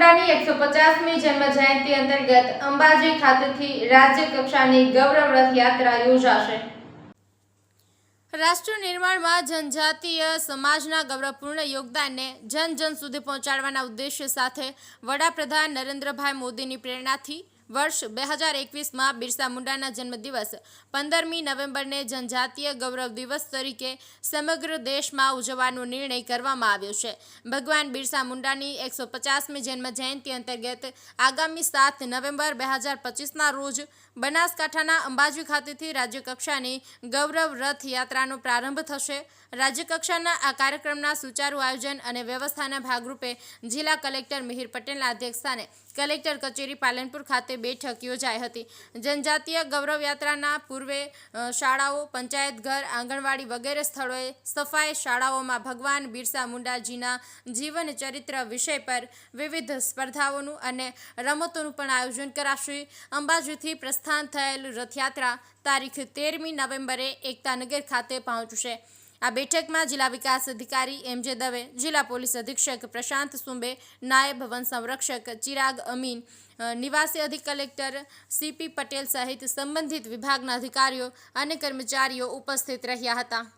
મુંડાની એકસો પચાસમી જન્મ જયંતિ અંતર્ગત અંબાજી ખાતેથી રાજ્ય કક્ષાની ગૌરવ રથ યાત્રા યોજાશે. રાષ્ટ્ર નિર્માણમાં જનજાતીય સમાજના ગૌરવપૂર્ણ યોગદાનને જન જન સુધી પહોંચાડવાના ઉદ્દેશ્ય સાથે વડાપ્રધાન નરેન્દ્રભાઈ મોદીની પ્રેરણાથી વર્ષ બે હજાર એકવીસમાં બિરસા મુંડાના જન્મદિવસ. પંદરમી નવેમ્બરને જનજાતીય ગૌરવ દિવસ તરીકે સમગ્ર દેશમાં ઉજવવાનો નિર્ણય કરવામાં આવ્યો છે. ભગવાન બિરસા મુંડાની એકસો પચાસમી જન્મ જયંતિ અંતર્ગત આગામી સાત નવેમ્બર બે હજાર પચીસના રોજ બનાસકાંઠાના અંબાજી ખાતેથી રાજ્યકક્ષાની ગૌરવ રથ યાત્રાનો પ્રારંભ થશે. રાજ્યકક્ષાના આ કાર્યક્રમના સુચારુ આયોજન અને વ્યવસ્થાના ભાગરૂપે જિલ્લા કલેક્ટર મિહિર પટેલના અધ્યક્ષસ્થાને કલેક્ટર કચેરી પાલનપુર ખાતે બેઠક યોજાઈ હતી. જનજાતીય ગૌરવ યાત્રાના પૂર્વે શાળાઓ, પંચાયત ઘર, આંગણવાડી વગેરે સ્થળોએ સફાઈ શાળાઓમાં ભગવાન બિરસા મુંડાજીના જીવન ચરિત્ર વિષય પર વિવિધ સ્પર્ધાઓનું અને રમતોનું પણ આયોજન કરાશે. અંબાજીથી પ્રસ્થાન થયેલ રથયાત્રા તારીખ તેરમી નવેમ્બરે એકતાનગર ખાતે પહોંચશે. આ બેઠકમાં જિલ્લા વિકાસ અધિકારી એમ જે દવે, જિલ્લા પોલીસ અધિક્ષક પ્રશાંત સુંબે, નાયબ વન સંરક્ષક ચિરાગ અમીન નિવાસી અધિક કલેક્ટર સીપી પટેલ સહિત સંબંધિત વિભાગના અધિકારીઓ અને કર્મચારીઓ ઉપસ્થિત રહ્યા હતા.